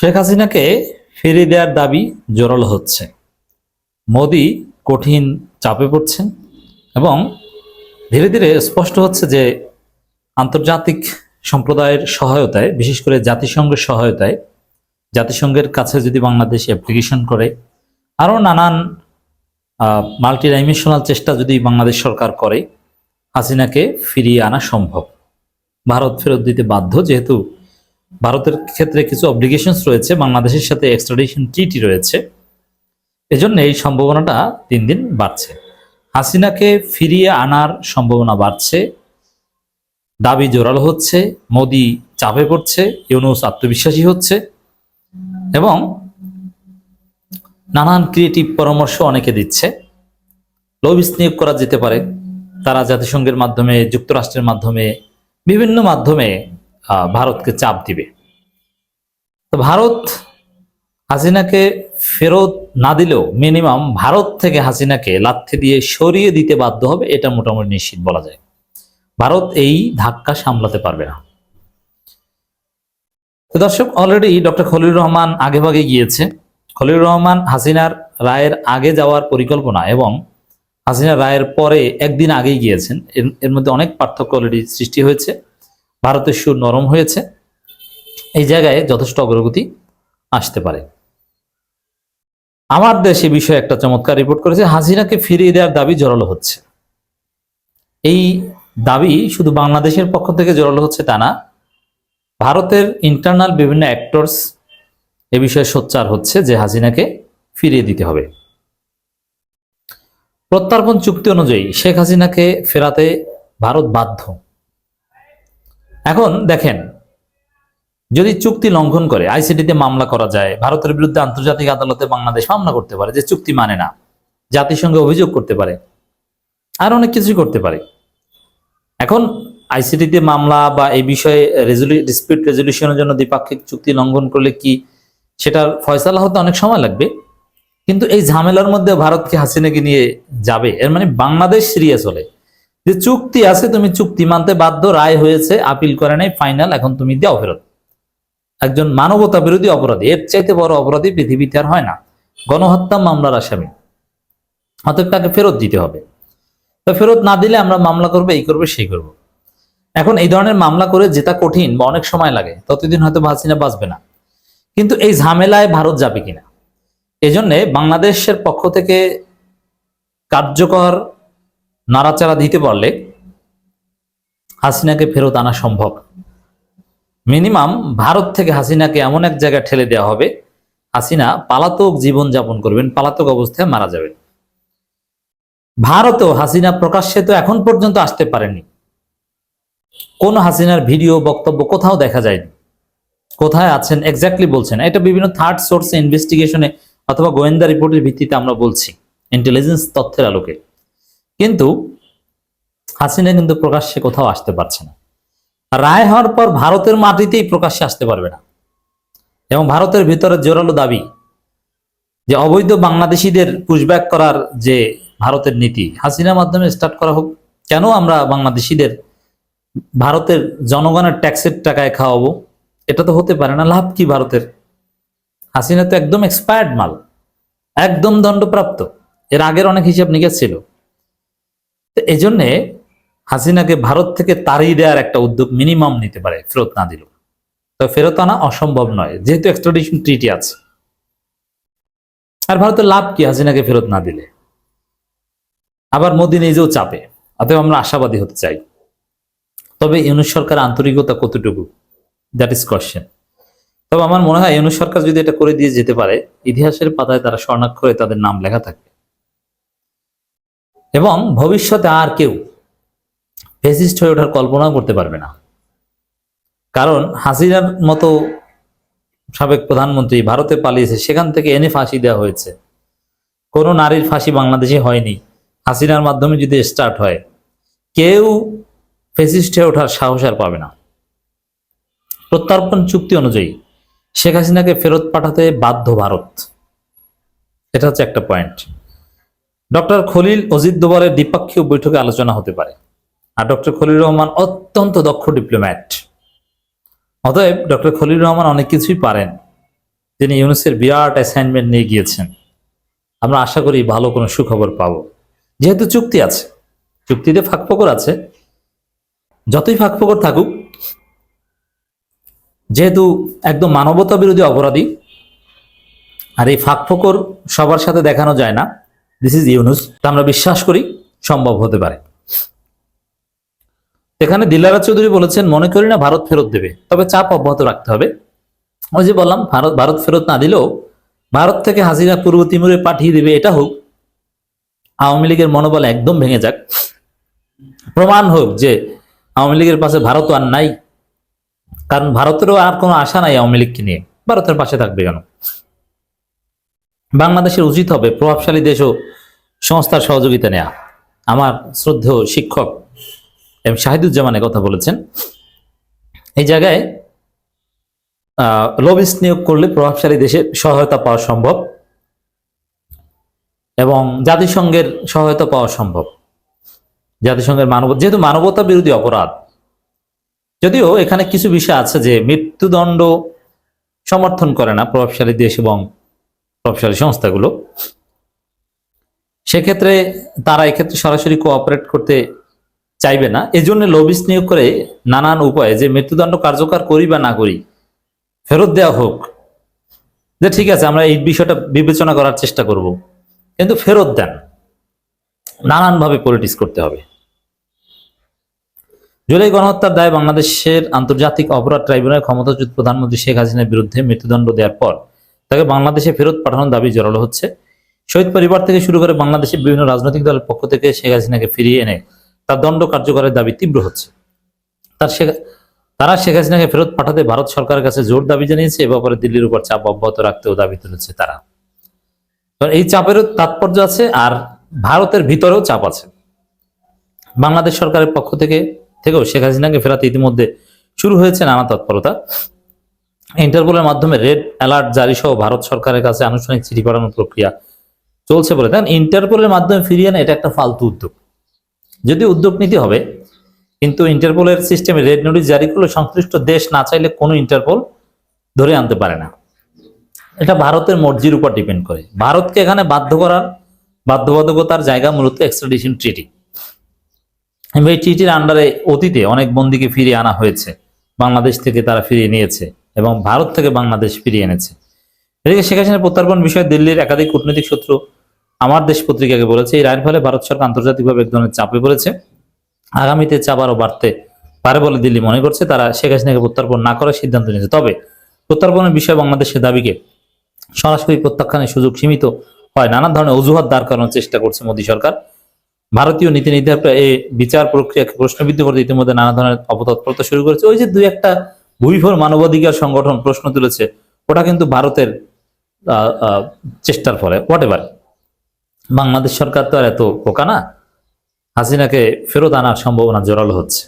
শেখ হাসিনাকে ফিরিয়ে দেওয়ার দাবি জোরালো হচ্ছে। মোদি কঠিন চাপে পড়ছেন এবং ধীরে ধীরে স্পষ্ট হচ্ছে যে আন্তর্জাতিক সম্প্রদায়ের সহায়তায়, বিশেষ করে জাতিসংঘের সহায়তায়, জাতিসংঘের কাছে যদি বাংলাদেশ অ্যাপ্লিকেশন করে, আরও নানান মাল্টি ডাইমেনশনাল চেষ্টা যদি বাংলাদেশ সরকার করে, হাসিনাকে ফিরিয়ে আনা সম্ভব। ভারত ফেরত দিতে বাধ্য, যেহেতু ভারতের ক্ষেত্রে কিছু অব্লিগেশনস রয়েছে, বাংলাদেশের সাথে এক্সট্রাডিশন ট্রিটি রয়েছে। এজন্য এই সম্ভাবনাটা দিন দিন বাড়ছে। হাসিনাকে ফিরিয়ে আনার সম্ভাবনা বাড়ছে। দাবি জোরালো হচ্ছে, মোদি চাপে পড়ছে, ইউনুস আত্মবিশ্বাসী হচ্ছে এবং নানান ক্রিয়েটিভ পরামর্শ অনেকে দিচ্ছে। লবিস নিয়োগ করা যেতে পারে। তারা জাতিসংঘের মাধ্যমে, যুক্তরাষ্ট্রের মাধ্যমে, বিভিন্ন মাধ্যমে ভারতকে চাপ দিবে। তো ভারত হাসিনাকে ফেরত না দিলেও মিনিমাম ভারত থেকে হাসিনাকে লাথি দিয়ে সরিয়ে দিতে বাধ্য হবে, এটা মোটামুটি নিশ্চিত বলা যায়। ভারত এই ধাক্কা সামলাতে পারবে না। দর্শক অলরেডি ডক্টর খলিল রহমান আগে ভাগে গিয়েছে। খলিল রহমান হাসিনার রায়ের আগে যাওয়ার পরিকল্পনা এবং হাসিনা রায়ের পরে একদিন আগেই গিয়েছেন। এর মধ্যে অনেক পার্থক্য অলরেডি সৃষ্টি হয়েছে। ভারতের সুর নরম হয়েছে। এই জায়গায় যথেষ্ট অগ্রগতি আসতে পারে। আমার দেশে বিষয়ে একটা চমৎকার রিপোর্ট করেছে, হাসিনাকে ফিরিয়ে দেওয়ার দাবি জোরালো হচ্ছে। এই দাবি শুধু বাংলাদেশের পক্ষ থেকে জোরালো হচ্ছে তা না, ভারতের ইন্টারনাল বিভিন্ন অ্যাক্টরস এ বিষয়ে সোচ্চার হচ্ছে যে হাসিনাকে ফিরিয়ে দিতে হবে। প্রত্যর্পণ চুক্তি অনুযায়ী শেখ হাসিনাকে ফেরাতে ভারত বাধ্য। এখন দেখেন, যদি চুক্তি লঙ্ঘন করে আইসিটিতে মামলা করা যায়, ভারতের বিরুদ্ধে আন্তর্জাতিক আদালতে বাংলাদেশ মামলা করতে পারে, যে চুক্তি মানে না, জাতিসংঘে অভিযোগ করতে পারে, আর অনেক কিছুই করতে পারে। এখন আইসিটিতে মামলা বা এই বিষয়ে ডিসপিউট রেজলিউশনের জন্য দ্বিপাক্ষিক চুক্তি লঙ্ঘন করলে কি সেটার ফয়সালা হতে অনেক সময় লাগবে? কিন্তু এই ঝামেলার মধ্যে ভারতকে হাসিনাকে নিয়ে যাবে? এর মানে বাংলাদেশ সিরিয়াস হলে। যে চুক্তি আছে, তুমি চুক্তি মানতে বাধ্য, রায় হয়েছে, আপিল করে নাই, ফাইনাল এখন তুমি দাও ফেরত। একজন মানবতা বিরোধী অপরাধী, এর চাইতে বড় অপরাধী পৃথিবীতে আর হয় না। গণহত্যা মামলার আসামি। অতএব তাকে ফেরত দিতে হবে। তো ফেরত না দিলে আমরা মামলা করব, এই করব, সেই করব। এখন এই ধরনের মামলা করে যেটা কঠিন বা অনেক সময় লাগে, ততদিন হয়তো হাসিনা বাঁচবে না। কিন্তু এই ঝামেলায় ভারত যাবে কিনা? এজন্যে বাংলাদেশের পক্ষ থেকে কার্যকর নাড়াচাড়া দিতে পারলে হাসিনাকে ফেরত আনা সম্ভব। মিনিমাম ভারত থেকে হাসিনাকে এমন এক জায়গায় ঠেলে দেওয়া হবে, হাসিনা পালাতক জীবন যাপন করবেন, পালাতক অবস্থায় মারা যাবেন। ভারতেও হাসিনা প্রকাশ্যে তো এখন পর্যন্ত আসতে পারেনি। কোন হাসিনার ভিডিও, বক্তব্য কোথাও দেখা যায়নি। কোথায় আছেন এক্স্যাক্টলি বলছেন এটা বিভিন্ন থার্ড সোর্সে ইনভেস্টিগেশনে অথবা গোয়েন্দা রিপোর্টের ভিত্তিতে আমরা বলছি। ইন্টেলিজেন্স তথ্যের আলোকে। কিন্তু হাসিনা কিন্তু প্রকাশ্যে কোথাও আসতে পারছে না। রায় হওয়ার পর ভারতের মাটিতেই প্রকাশ্যে আসতে পারবে না। এবং ভারতের ভিতরে জোরালো দাবি যে অবৈধ বাংলাদেশিদের পুশব্যাক করার যে ভারতের নীতি, হাসিনার মাধ্যমে স্টার্ট করা হোক। কেন আমরা বাংলাদেশিদের, ভারতের জনগণের ট্যাক্সের টাকায় খাওয়াবো? এটা তো হতে পারে না, লাভ কি ভারতের? হাসিনা তো একদম এক্সপায়ার্ড মাল, একদম দণ্ডপ্রাপ্ত। এর আগের অনেক হিসাব নিকাশ ছিল। তো এই জন্যে হাসিনাকে ভারত থেকে তাড়িয়ে দেওয়ার একটা উদ্যোগ মিনিমাম নিতে পারে, ফেরত না দিল তো ফেরত আনা অসম্ভব নয়, যেহেতু এক্সট্রাডিশন ট্রিটি আছে। আর ভারতের লাভ কি হাসিনাকে ফেরত না দিলে? আবার মোদী নিজেও চাপে, অতএব আমরা আশাবাদী হতে চাই। তবে ইউনুস সরকার আন্তরিকতা কতটুকু? দ্যাট ইজ কোয়েশ্চেন তবে আমার মনে হয় ইউনুস সরকার যদি এটা করে দিয়ে যেতে পারে, ইতিহাসের পাতায় তারা স্বর্ণাক্ষরে তাদের নাম লেখা থাকবে। এবং ভবিষ্যতে আর কেউ ফেসিস্ট হয়ে ওঠার কল্পনা করতে পারবে না। কারণ হাসিনার মতো সাবেক প্রধানমন্ত্রী ভারতে পালিয়েছে, সেখান থেকে এনে ফাঁসি দেওয়া হয়েছে। কোনো নারীর ফাঁসি বাংলাদেশে হয়নি। হাসিনার মাধ্যমে যদি স্টার্ট হয়, কেউ ফেসিস্ট হয়ে ওঠার সাহস আর পাবে না। প্রত্যর্পণ চুক্তি অনুযায়ী শেখ হাসিনাকে ফেরত পাঠাতে বাধ্য ভারত। এটা হচ্ছে একটা পয়েন্ট ডক্টর খলিল অজিত দোবারের দ্বিপাক্ষিক বৈঠকে আলোচনা হতে পারে। আর ডক্টর খলিল রহমান অত্যন্ত দক্ষ ডিপ্লোম্যাট। অতএব ডক্টর খলিল রহমান অনেক কিছুই পারেন। তিনি ইউনুসের বিরাট অ্যাসাইনমেন্ট নিয়ে গিয়েছেন। আমরা আশা করি ভালো কোনো সুখবর পাব। যেহেতু চুক্তি আছে। চুক্তিতে ফাঁকফোকর আছে। যতই ফাঁকফোকর থাকুক, যেহেতু একদম মানবতা বিরোধী অপরাধী, আর এই ফাঁকফোকর সবার সাথে দেখানো যায় না। দিস ইজ ইউনুস তা আমরা বিশ্বাস করি সম্ভব হতে পারে। এখানে দিলারা চৌধুরী বলেছেন, মনে করি না ভারত ফেরত দেবে, তবে চাপ অব্যাহত রাখতে হবে। ওই যে বললাম, ভারত ভারত ফেরত না দিলেও ভারত থেকে হাসিনা পূর্ব তিমুরে পাঠিয়ে দিবে, এটা হোক। আওয়ামী লীগের মনোবল একদম ভেঙে যাক। প্রমাণ হোক যে আওয়ামী লীগের পাশে ভারত আর নাই, কারণ ভারতেরও আর কোনো আশা নাই আওয়ামী লীগকে নিয়ে। ভারতের পাশে থাকবে কেন? বাংলাদেশের উচিত হবে প্রভাবশালী দেশ ও সংস্থার সহযোগিতা নেওয়া আমার শ্রদ্ধেয় শিক্ষক এম শাহিদুজ্জামানের কথা বলেছেন। এই জায়গায় লবিস্ট নিয়োগ করলে প্রভাবশালী দেশের সহায়তা পাওয়া সম্ভব এবং জাতিসংঘের সহায়তা পাওয়া সম্ভব। জাতিসংঘের মানব, যেহেতু মানবতা বিরোধী অপরাধ, যদিও এখানে কিছু বিষয় আছে যে মৃত্যুদণ্ড সমর্থন করে না প্রভাবশালী দেশ এবং প্রভাবশালী সংস্থাগুলো, সেক্ষেত্রে তারা এক্ষেত্রে সরাসরি কোঅপারেট করতে চাইবে না। এজন্য লবিস নিয়োগ করে নানান উপায়ে যে মৃত্যুদণ্ড কার্যকর করি বা না করি, ফেরত দেওয়া হোক। যে ঠিক আছে, আমরা এই বিষয়টা বিবেচনা করার চেষ্টা করব, কিন্তু ফেরত দেন। নানানভাবে পলিটিক্স করতে হবে। জুলাই গণহত্যার দায়ে বাংলাদেশের আন্তর্জাতিক অপরাধ ট্রাইব্যুনাল ক্ষমতাচ্যুত প্রধানমন্ত্রী শেখ হাসিনার বিরুদ্ধে মৃত্যুদণ্ড দেওয়ার পর তাকে বাংলাদেশে ফেরত পাঠানোর দাবি জোরালো হচ্ছে। শহীদ পরিবার থেকে শুরু করে বাংলাদেশের বিভিন্ন রাজনৈতিক দলের পক্ষ থেকে শেখ হাসিনাকে ফিরিয়ে এনে তার দণ্ড কার্যকরের দাবি তীব্র হচ্ছে। তার শেখ তারা শেখ হাসিনাকে ফেরত পাঠাতে ভারত সরকারের কাছে জোর দাবি জানিয়েছে, এ ব্যাপারে দিল্লির উপর চাপ অব্যাহত রাখতেও দাবি তুলেছে তারা। এই চাপেরও তাৎপর্য আছে আর ভারতের ভিতরেও চাপ আছে। বাংলাদেশ সরকারের পক্ষ থেকে থেকেও শেখ হাসিনাকে ফেরাতে ইতিমধ্যে শুরু হয়েছে নানা তৎপরতা। ইন্টারপোলের মাধ্যমে রেড অ্যালার্ট জারি সহ ভারত সরকারের কাছে আনুষ্ঠানিক চিঠি পাঠানোর প্রক্রিয়া চলছে বলে। দেন ইন্টারপোলের মাধ্যমে ফিরিয়ে না এটা একটা ফালতু উদ্যোগ। যদি উদ্যোগ নিতে হবে, কিন্তু ইন্টারপোলের সিস্টেমে রেড নোটিশ জারি করলে সংশ্লিষ্ট দেশ না চাইলে কোনো ইন্টারপোল ধরে আনতে পারে না। এটা ভারতের মর্জির উপর ডিপেন্ড করে। ভারতকে এখানে বাধ্য করার, বাধ্যবাধকতার জায়গা মূলত এক্সট্রাডিশন ট্রিটি। এই ট্রিটির আন্ডারে অতীতে অনেক বন্দীকে ফিরিয়ে আনা হয়েছে। বাংলাদেশ থেকে তারা ফিরিয়ে নিয়েছে। এবং ভারত থেকে বাংলাদেশ ফিরিয়ে এনেছে। এদিকে শেখ হাসিনার প্রত্যার্পণ বিষয়ে দিল্লির একাধিক কূটনৈতিক সূত্র আমার দেশ পত্রিকাকে বলেছে। এই রায়ের ফলে ভারত সরকার আন্তর্জাতিকভাবে এক ধরনের চাপে পড়েছে। আগামীতে চাপ আরও বাড়তে পারে বলে দিল্লি মনে করছে। তারা শেখ হাসিনাকে প্রত্যার্পণ না করার সিদ্ধান্ত নিয়েছে। তবে প্রত্যার্পণের বিষয়ে বাংলাদেশের দাবিকে সরাসরি প্রত্যাখ্যানের সুযোগ সীমিত হয়। নানা ধরনের অজুহাত দাঁড় করানোর চেষ্টা করছে মোদী সরকার। ভারতীয় নীতি নির্ধারকরা এই বিচার প্রক্রিয়াকে প্রশ্নবিদ্ধ করতে ইতিমধ্যে নানা ধরনের অপতৎপরতা শুরু করেছে। ওই যে দুই একটা ভূমিফর মানবাধিকার সংগঠন প্রশ্ন তুলেছে, ওটা কিন্তু ভারতের চেষ্টার ফলে হোয়াট এভার বাংলাদেশ সরকার তো আর এত পোকা না, হাসিনাকে ফেরত আনার সম্ভাবনা জোরালো হচ্ছে।